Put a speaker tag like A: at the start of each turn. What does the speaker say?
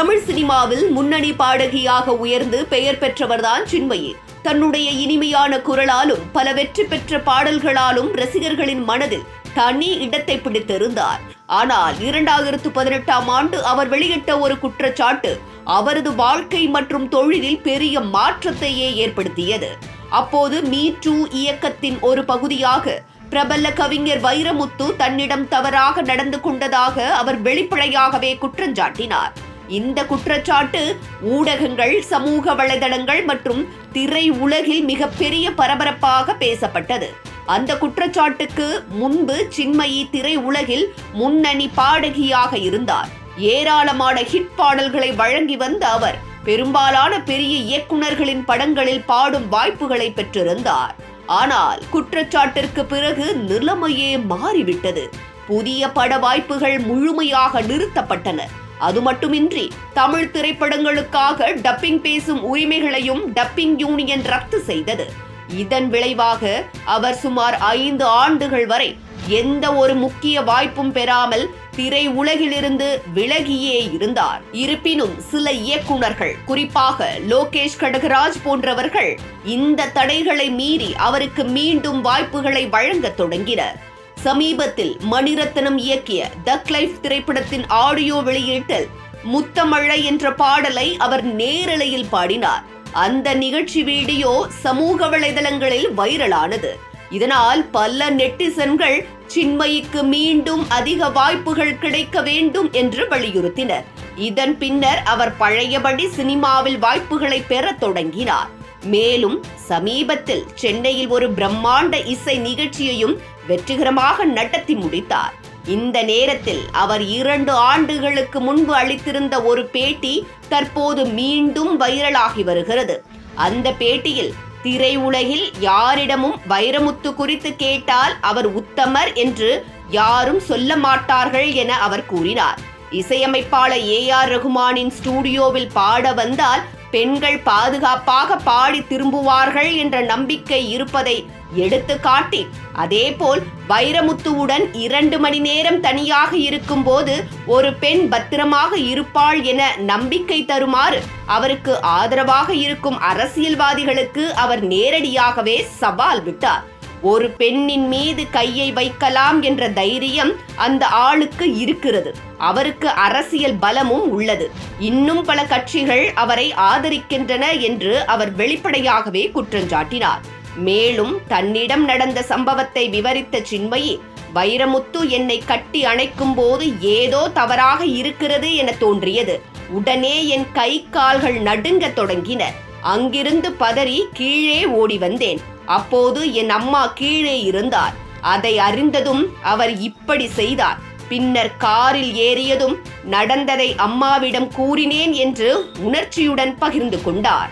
A: தமிழ் சினிமாவில் முன்னணி பாடகியாக உயர்ந்து பெயர் பெற்றவர்தான் சின்மயி. தன்னுடைய இனிமையான குரலாலும் பல வெற்றி பெற்ற பாடல்களாலும் ரசிகர்களின் மனதில் தனி இடத்தை பிடித்திருந்தார். ஆனால் இரண்டாயிரத்து பதினெட்டாம் ஆண்டு அவர் வெளியிட்ட ஒரு குற்றச்சாட்டு அவரது வாழ்க்கை மற்றும் தொழிலில் பெரிய மாற்றத்தையே ஏற்படுத்தியது. அப்போது மீ டூ இயக்கத்தின் ஒரு பகுதியாக பிரபல கவிஞர் வைரமுத்து தன்னிடம் தவறாக நடந்து கொண்டதாக அவர் வெளிப்படையாகவே குற்றஞ்சாட்டினார் இந்த குற்றச்சாட்டு ஊடகங்கள் சமூக வலைதளங்கள் மற்றும் திரை உலகில் மிகப்பெரிய பரபரப்பாக பேசப்பட்டது. அந்த குற்றச்சாட்டுக்கு முன்பு சின்மயி திரை உலகில் முன்னணி பாடகியாக இருந்தார். ஏராளமான ஹிட் பாடல்களை வழங்கி வந்த அவர் பெரும்பாலான பெரிய இயக்குனர்களின் படங்களில் பாடும் வாய்ப்புகளை பெற்றிருந்தார். ஆனால் குற்றச்சாட்டிற்கு பிறகு நிலைமையே மாறிவிட்டது. புதிய பட வாய்ப்புகள் முழுமையாக நிறுத்தப்பட்டன. அது மட்டுமின்றி தமிழ் திரைப்படங்களுக்காக டப்பிங் பேசும் உரிமைகளையும் டப்பிங் யூனியன் ரத்து செய்தது. இதன் விளைவாக அவர் சுமார் ஐந்து ஆண்டுகள் வரை எந்த ஒரு முக்கிய வாய்ப்பும் பெறாமல் திரை உலகிலிருந்து விலகியே இருந்தார். இருப்பினும் சில இயக்குனர்கள் குறிப்பாக லோகேஷ் கடகராஜ் போன்றவர்கள் இந்த தடைகளை மீறி அவருக்கு மீண்டும் வாய்ப்புகளை வழங்கத் தொடங்கினர். சமீபத்தில் மணிரத்னம் இயக்கிய தக் லைஃப் திரைப்படத்தின் ஆடியோ வெளியீட்டில் முத்தமழை என்ற பாடலை அவர் நேரலையில் பாடினார். அந்த நிகழ்ச்சி வீடியோ சமூக வலைதளங்களில் வைரலானது. இதனால் பல நெட்டிசன்கள் சின்மயிக்கு மீண்டும் அதிக வாய்ப்புகள் கிடைக்க வேண்டும் என்று வலியுறுத்தினர். இதன் பின்னர் அவர் பழையபடி சினிமாவில் வாய்ப்புகளை பெறத் தொடங்கினார். மேலும் சமீபத்தில் சென்னையில் ஒரு பிரம்மாண்ட இசை நிகழ்ச்சியையும் வெற்றிகரமாக நடத்தி முடித்தார். இந்த நேரத்தில் அவர் இரண்டு ஆண்டுகளுக்கு முன்பு அளித்திருந்த ஒரு பேட்டி தற்போது மீண்டும் வைரலாகி வருகிறது. அந்த பேட்டியில் திரை உலகில் யாரிடமும் வைரமுத்து குறித்து கேட்டால் அவர் உத்தமர் என்று யாரும் சொல்ல மாட்டார்கள் என அவர் கூறினார். இசையமைப்பாளர் ஏ. ஆர். ரகுமானின் ஸ்டூடியோவில் பாட வந்தால் பெண்கள் பாதுகாப்பாக பாடி திரும்புவார்கள் என்ற நம்பிக்கை இருப்பதை எடுத்து காட்டி அதேபோல் வைரமுத்துவுடன் இரண்டு மணி நேரம் தனியாக இருக்கும்போது ஒரு பெண் பத்திரமாக இருப்பாள் என நம்பிக்கை தருமாறு அவருக்கு ஆதரவாக இருக்கும் அரசியல்வாதிகளுக்கு அவர் நேரடியாகவே சவால் விட்டார். ஒரு பெண்ணின் மீது கையை வைக்கலாம் என்ற தைரியம் அந்த ஆளுக்கு இருக்கிறது. அவருக்கு அரசியல் பலமும் உள்ளது. இன்னும் பல கட்சிகள் அவரை ஆதரிக்கின்றன என்று அவர் வெளிப்படையாகவே குற்றஞ்சாட்டினார் மேலும் தன்னிடம் நடந்த சம்பவத்தை விவரித்த சின்மயி வைரமுத்து என்னை கட்டி அணைக்கும் போது ஏதோ தவறாக இருக்கிறது என தோன்றியது. உடனே என் கை கால்கள் நடுங்க தொடங்கின. அங்கிருந்து பதறி கீழே ஓடி வந்தேன். அப்போது என் அம்மா கீழே இருந்தார். அதை அறிந்ததும் அவர் இப்படி செய்தார். பின்னர் காரில் ஏறியதும் நடந்ததை அம்மாவிடம் கூறினேன் என்று உணர்ச்சியுடன் பகிர்ந்து கொண்டார்.